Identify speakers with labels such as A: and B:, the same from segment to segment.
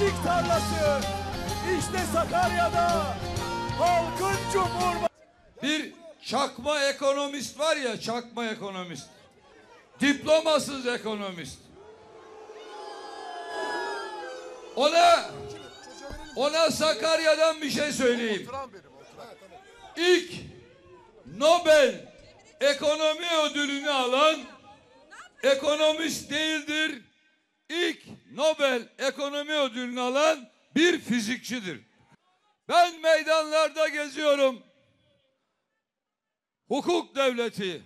A: Gençlik tarlası. İşte Sakarya'da halkın cumhurbaşkanı.
B: Bir çakma ekonomist var ya çakma ekonomist. Diplomasız ekonomist. Ona ona Sakarya'dan bir şey söyleyeyim. İlk Nobel ekonomi ödülünü alan ekonomist değildir. İlk Nobel ekonomi ödülünü alan bir fizikçidir. Ben meydanlarda geziyorum hukuk devleti,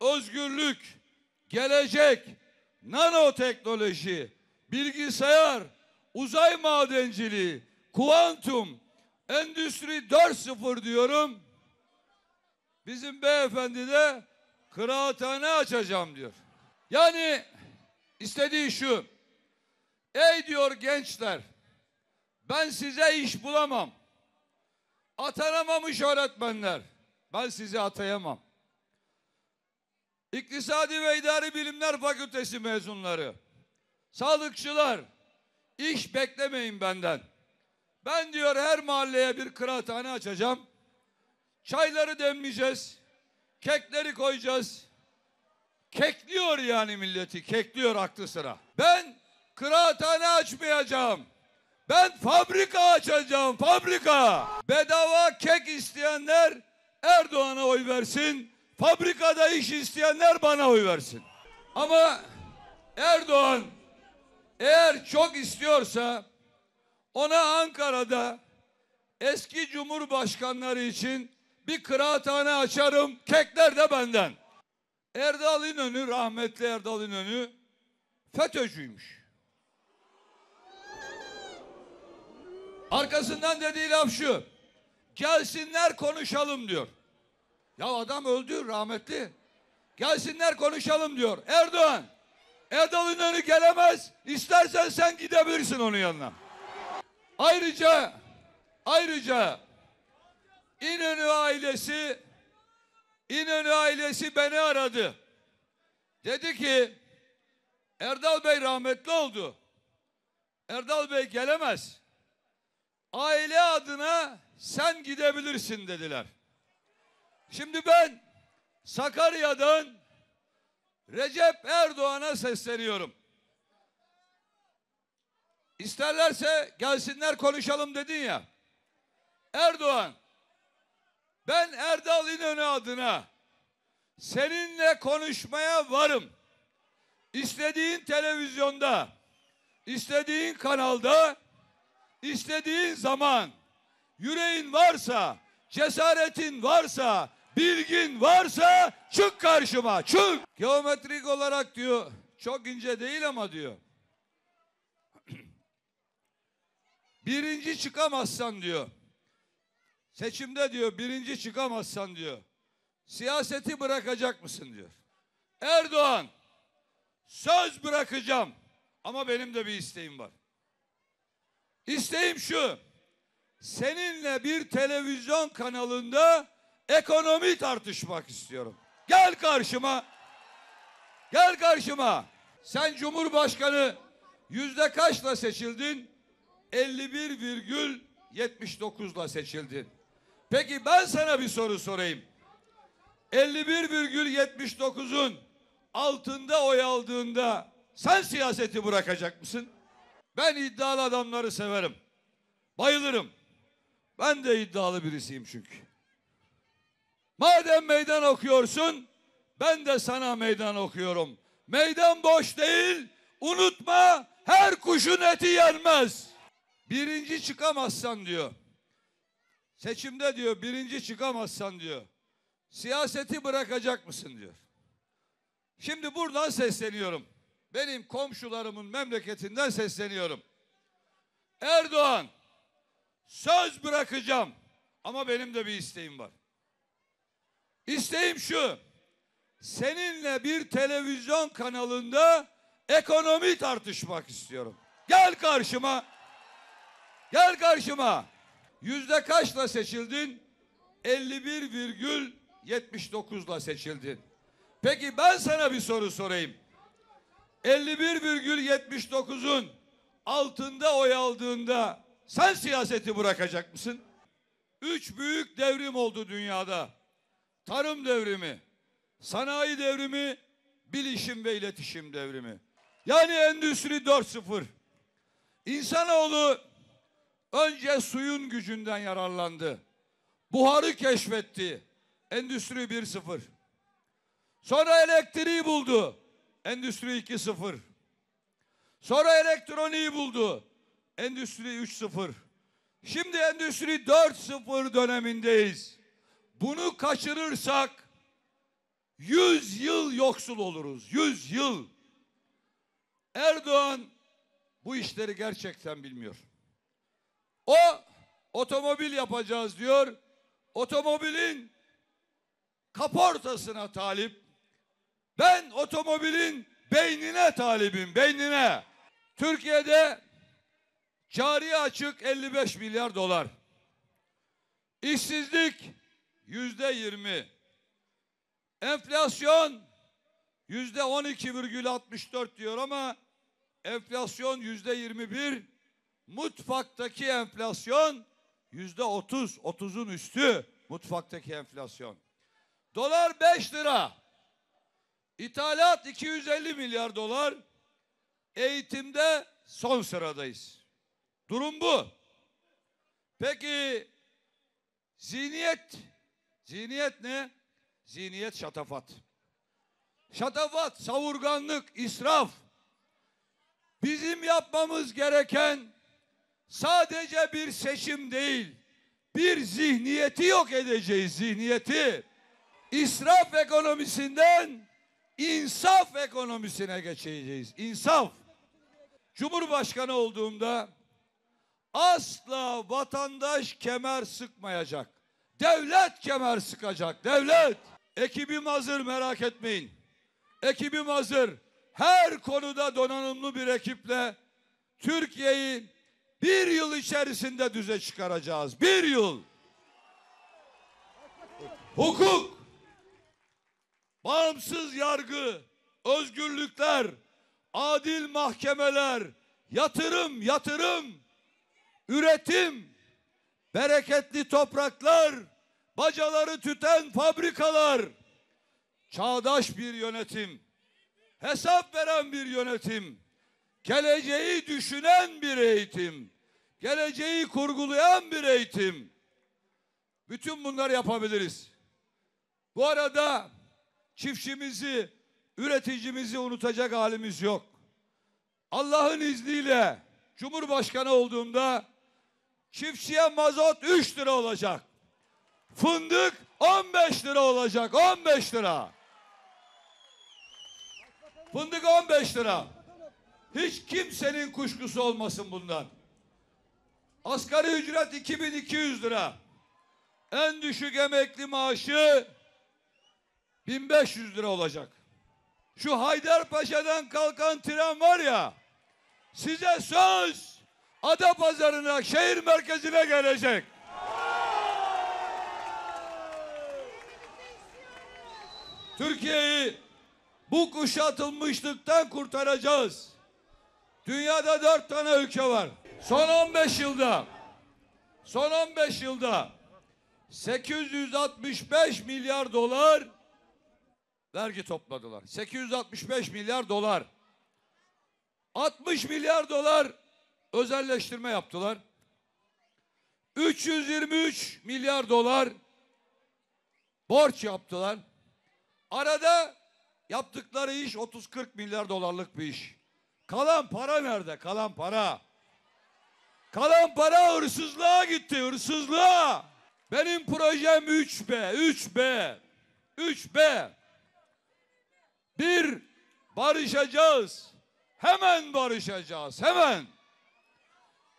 B: özgürlük, gelecek, nanoteknoloji, bilgisayar, uzay madenciliği, kuantum, endüstri 4.0 diyorum. Bizim beyefendi de kıraathane açacağım diyor. Yani istediği şu. Ey diyor gençler, ben size iş bulamam. Atanamamış öğretmenler. Ben sizi atayamam. İktisadi ve İdari Bilimler Fakültesi mezunları, sağlıkçılar, iş beklemeyin benden. Ben diyor her mahalleye bir kıraathane açacağım. Çayları demleyeceğiz. Kekleri koyacağız. Kekliyor yani milleti, kekliyor aklı sıra. Ben kıraathane açmayacağım. Ben fabrika açacağım, fabrika. Bedava kek isteyenler Erdoğan'a oy versin. Fabrikada iş isteyenler bana oy versin. Ama Erdoğan eğer çok istiyorsa ona Ankara'da eski cumhurbaşkanları için bir kıraathane açarım. Kekler de benden. Erdal İnönü, rahmetli Erdal İnönü FETÖ'cüymüş. Arkasından dediği laf şu. Gelsinler konuşalım diyor. Ya adam öldü rahmetli. Gelsinler konuşalım diyor. Erdoğan. Erdal İnönü gelemez. İstersen sen gidebilirsin onun yanına. Ayrıca ayrıca İnönü ailesi İnönü ailesi beni aradı. Dedi ki Erdal Bey rahmetli oldu. Erdal Bey gelemez. Aile adına sen gidebilirsin dediler. Şimdi ben Sakarya'dan Recep Erdoğan'a sesleniyorum. İsterlerse gelsinler konuşalım dedin ya. Erdoğan, ben Erdal İnönü adına seninle konuşmaya varım. İstediğin televizyonda, istediğin kanalda, istediğin zaman yüreğin varsa, cesaretin varsa, bilgin varsa çık karşıma, çık. Geometrik olarak diyor, çok ince değil ama diyor. Birinci çıkamazsan diyor. Seçimde diyor birinci çıkamazsan diyor. Siyaseti bırakacak mısın diyor. Erdoğan söz bırakacağım ama benim de bir isteğim var. İsteğim şu. Seninle bir televizyon kanalında ekonomi tartışmak istiyorum. Gel karşıma. Gel karşıma. Sen Cumhurbaşkanı yüzde kaçla seçildin? 51,79'la seçildin. Peki ben sana bir soru sorayım. 51,79'un altında oy aldığında sen siyaseti bırakacak mısın? Ben iddialı adamları severim. Bayılırım. Ben de iddialı birisiyim çünkü. Madem meydan okuyorsun, ben de sana meydan okuyorum. Meydan boş değil, unutma her kuşun eti yenmez. Birinci çıkamazsan diyor. Seçimde diyor birinci çıkamazsan diyor. Siyaseti bırakacak mısın diyor. Şimdi buradan sesleniyorum. Benim komşularımın memleketinden sesleniyorum. Erdoğan söz bırakacağım ama benim de bir isteğim var. İsteğim şu. Seninle bir televizyon kanalında ekonomi tartışmak istiyorum. Gel karşıma. Gel karşıma. Yüzde kaçla seçildin? 51,79'la seçildin. Peki ben sana bir soru sorayım. 51,79'un altında oy aldığında sen siyaseti bırakacak mısın? Üç büyük devrim oldu dünyada. Tarım devrimi, sanayi devrimi, bilişim ve iletişim devrimi. Yani endüstri 4.0. İnsanoğlu önce suyun gücünden yararlandı. Buharı keşfetti. Endüstri 1.0. Sonra elektriği buldu. Endüstri 2.0. Sonra elektroniği buldu. Endüstri 3.0. Şimdi Endüstri 4.0 dönemindeyiz. Bunu kaçırırsak 100 yıl yoksul oluruz. 100 yıl. Erdoğan bu işleri gerçekten bilmiyor. O otomobil yapacağız diyor. Otomobilin kaportasına talip. Ben otomobilin beynine talibim, beynine. Türkiye'de cari açık 55 milyar dolar. İşsizlik yüzde 20. Enflasyon yüzde 12,64 diyor ama enflasyon yüzde 21. Mutfaktaki enflasyon yüzde 30, 30'un üstü mutfaktaki enflasyon. Dolar 5 lira. İthalat 250 milyar dolar. Eğitimde son sıradayız. Durum bu. Peki zihniyet zihniyet ne? Zihniyet şatafat. Şatafat, savurganlık, israf. Bizim yapmamız gereken sadece bir seçim değil, bir zihniyeti yok edeceğiz, zihniyeti. İsraf ekonomisinden insaf ekonomisine geçeceğiz. İnsaf. Cumhurbaşkanı olduğumda asla vatandaş kemer sıkmayacak. Devlet kemer sıkacak. Devlet. Ekibim hazır merak etmeyin. Ekibim hazır. Her konuda donanımlı bir ekiple Türkiye'yi bir yıl içerisinde düze çıkaracağız. Bir yıl. Hukuk, bağımsız yargı, özgürlükler, adil mahkemeler, yatırım, yatırım, üretim, bereketli topraklar, bacaları tüten fabrikalar, çağdaş bir yönetim, hesap veren bir yönetim, geleceği düşünen bir eğitim, geleceği kurgulayan bir eğitim. Bütün bunları yapabiliriz. Bu arada çiftçimizi, üreticimizi unutacak halimiz yok. Allah'ın izniyle Cumhurbaşkanı olduğumda çiftçiye mazot 3 lira olacak. Fındık 15 lira olacak. 15 lira. Fındık 15 lira. Hiç kimsenin kuşkusu olmasın bundan. Asgari ücret 2200 lira. En düşük emekli maaşı 1500 lira olacak. Şu Haydarpaşa'dan kalkan tren var ya, size söz Adapazarı'na, şehir merkezine gelecek. Türkiye'yi bu kuşatılmışlıktan kurtaracağız. Dünyada dört tane ülke var. Son 15 yılda, son 15 yılda 865 milyar dolar vergi topladılar. 865 milyar dolar. 60 milyar dolar özelleştirme yaptılar. 323 milyar dolar borç yaptılar. Arada yaptıkları iş 30-40 milyar dolarlık bir iş. Kalan para nerede? Kalan para. Kalan para hırsızlığa gitti, hırsızlığa. Benim projem 3B, 3B, 3B. Bir, barışacağız. Hemen barışacağız, hemen.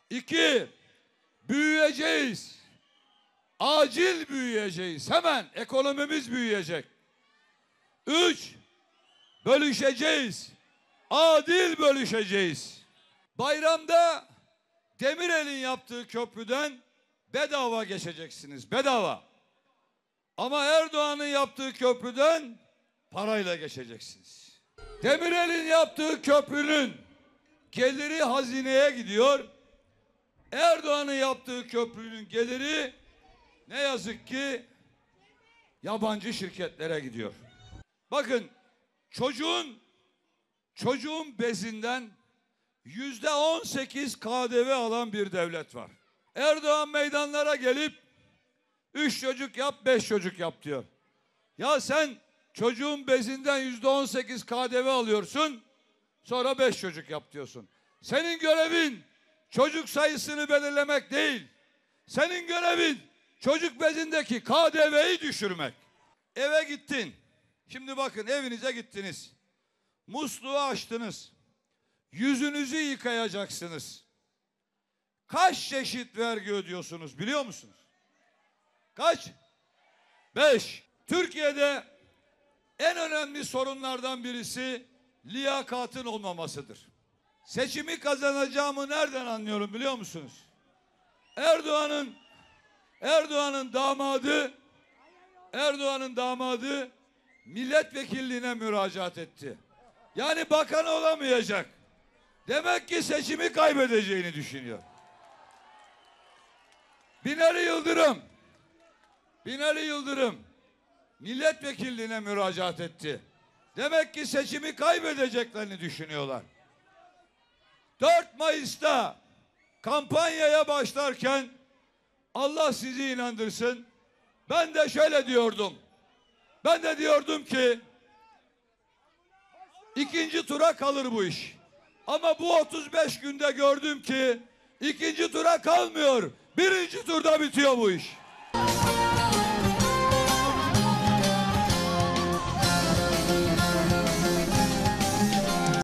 B: İki, büyüyeceğiz. Acil büyüyeceğiz, hemen. Ekonomimiz büyüyecek. Üç, bölüşeceğiz. Adil bölüşeceğiz. Bayramda Demirel'in yaptığı köprüden bedava geçeceksiniz. Bedava. Ama Erdoğan'ın yaptığı köprüden parayla geçeceksiniz. Demirel'in yaptığı köprünün geliri hazineye gidiyor. Erdoğan'ın yaptığı köprünün geliri ne yazık ki yabancı şirketlere gidiyor. Bakın çocuğun çocuğun bezinden yüzde on sekiz KDV alan bir devlet var. Erdoğan meydanlara gelip üç çocuk yap, beş çocuk yap diyor. Ya sen çocuğun bezinden yüzde on sekiz KDV alıyorsun, sonra beş çocuk yap diyorsun. Senin görevin çocuk sayısını belirlemek değil. Senin görevin çocuk bezindeki KDV'yi düşürmek. Eve gittin. Şimdi bakın evinize gittiniz. Musluğu açtınız. Yüzünüzü yıkayacaksınız. Kaç çeşit vergi ödüyorsunuz biliyor musunuz? Kaç? Beş. Türkiye'de en önemli sorunlardan birisi liyakatın olmamasıdır. Seçimi kazanacağımı nereden anlıyorum biliyor musunuz? Erdoğan'ın Erdoğan'ın damadı Erdoğan'ın damadı milletvekilliğine müracaat etti. Yani bakan olamayacak. Demek ki seçimi kaybedeceğini düşünüyor. Binali Yıldırım Binali Yıldırım milletvekilliğine müracaat etti. Demek ki seçimi kaybedeceklerini düşünüyorlar. 4 Mayıs'ta kampanyaya başlarken Allah sizi inandırsın. Ben de şöyle diyordum. Ben de diyordum ki ikinci tura kalır bu iş. Ama bu 35 günde gördüm ki ikinci tura kalmıyor. Birinci turda bitiyor bu iş.